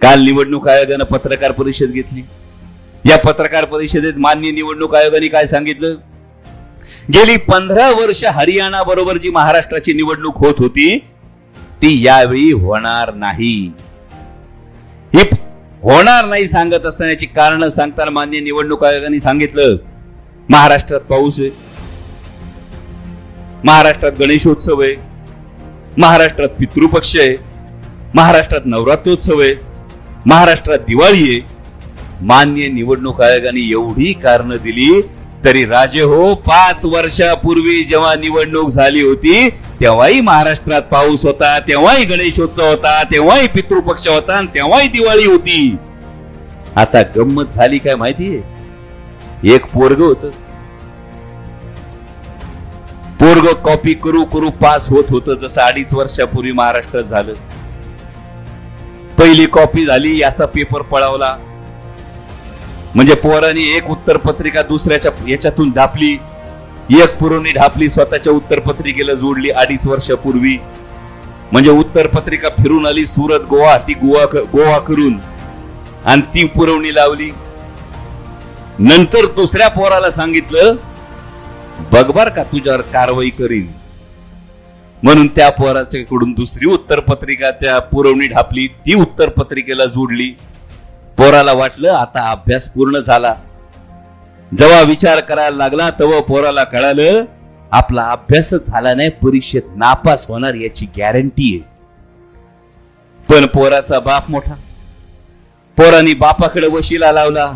काल निवडणूक आयोगानं पत्रकार परिषद घेतली. या पत्रकार परिषदेत मान्य निवडणूक आयोगाने काय सांगितलं? गेली पंधरा वर्ष हरियाणा बरोबर जी महाराष्ट्राची निवडणूक होत होती ती यावेळी होणार नाही. ही होणार नाही सांगत असतानाची कारण सांगताना मान्य निवडणूक आयोगाने सांगितलं. महाराष्ट्रात पाऊस आहे. महाराष्ट्रात गणेशोत्सव आहे. महाराष्ट्रात पितृपक्ष आहे. महाराष्ट्रात नवरात्रोत्सव आहे. महाराष्ट्रात दिवाळी आहे. मान्य निवडणूक आयोगाने एवढी कारणं दिली तरी राजे हो पाच वर्षापूर्वी जेव्हा निवडणूक झाली होती तेव्हाही महाराष्ट्रात पाऊस होता तेव्हाही गणेशोत्सव होता तेव्हाही पितृपक्ष होता आणि तेव्हाही दिवाळी होती. आता गंमत झाली काय माहितीये एक पोरग होत. पोरग कॉपी करू करू पास होत होतं जसं अडीच वर्षापूर्वी महाराष्ट्रात झालं. पहिली कॉपी झाली याचा पेपर पळवला. म्हणजे पोरांनी एक उत्तर पत्रिका दुसऱ्याच्या याच्यातून ढापली एक पुरवणी ढापली स्वतःच्या उत्तर पत्रिकेला जोडली अडीच वर्षापूर्वी. म्हणजे उत्तर पत्रिका फिरून आली सुरत गोवा ती गोवा गोवा करून. आणि ती पुरवणी लावली. नंतर दुसऱ्या पोराला सांगितलं बघ बर का तुझ्यावर कारवाई करीन. म्हणून त्या पोराच्याकडून दुसरी उत्तरपत्रिका त्या पुरवणी ढापली. ती उत्तरपत्रिकेला जोडली. पोराला वाटलं आता अभ्यास पूर्ण झाला. जेव्हा विचार करायला लागला तेव्हा पोराला कळालं आपला अभ्यासच झाला नाही परीक्षेत नापास होणार याची गॅरंटी आहे. पण पोराचा बाप मोठा. पोरानी बापाकडे वशिला लावला.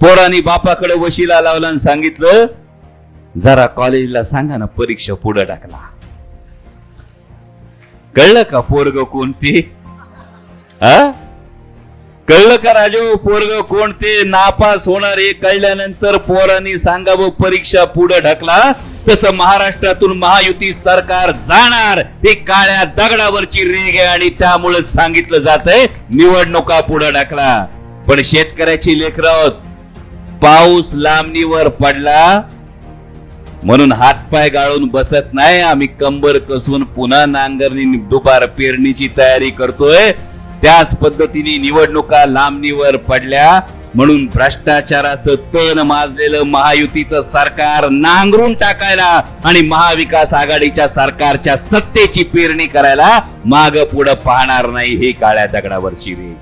पोरानी बापाकडे वशिला लावला आणि सांगितलं जरा कॉलेजला सांगा ना परीक्षा पुढे टाकला. कळलं का पोरग कोणते? कळलं का राजू पोरग कोणते? नापास होणार हे कळल्यानंतर पोरांनी सांगावं परीक्षा पुढे ढकला. तसं महाराष्ट्रातून महायुती सरकार जाणार. हे काळ्या दगडावरची रेग आहे आणि त्यामुळे सांगितलं जात आहे निवडणुका पुढे ढकला. पण शेतकऱ्याची लेकर पाऊस लांबणीवर पडला. म्हणून हातपाय गाळून बसत नाही. आम्ही कंबर कसून पुन्हा नांगरणी दुपार पेरणीची तयारी करतोय. त्याच पद्धतीने निवडणुका लांबणीवर पडल्या. म्हणून भ्रष्टाचाराचं तण माजलेलं महायुतीचं सरकार नांगरून टाकायला आणि महाविकास आघाडीच्या सरकारच्या सत्तेची पेरणी करायला माग पुढं पाहणार नाही हे काळ्या दगडावरची रे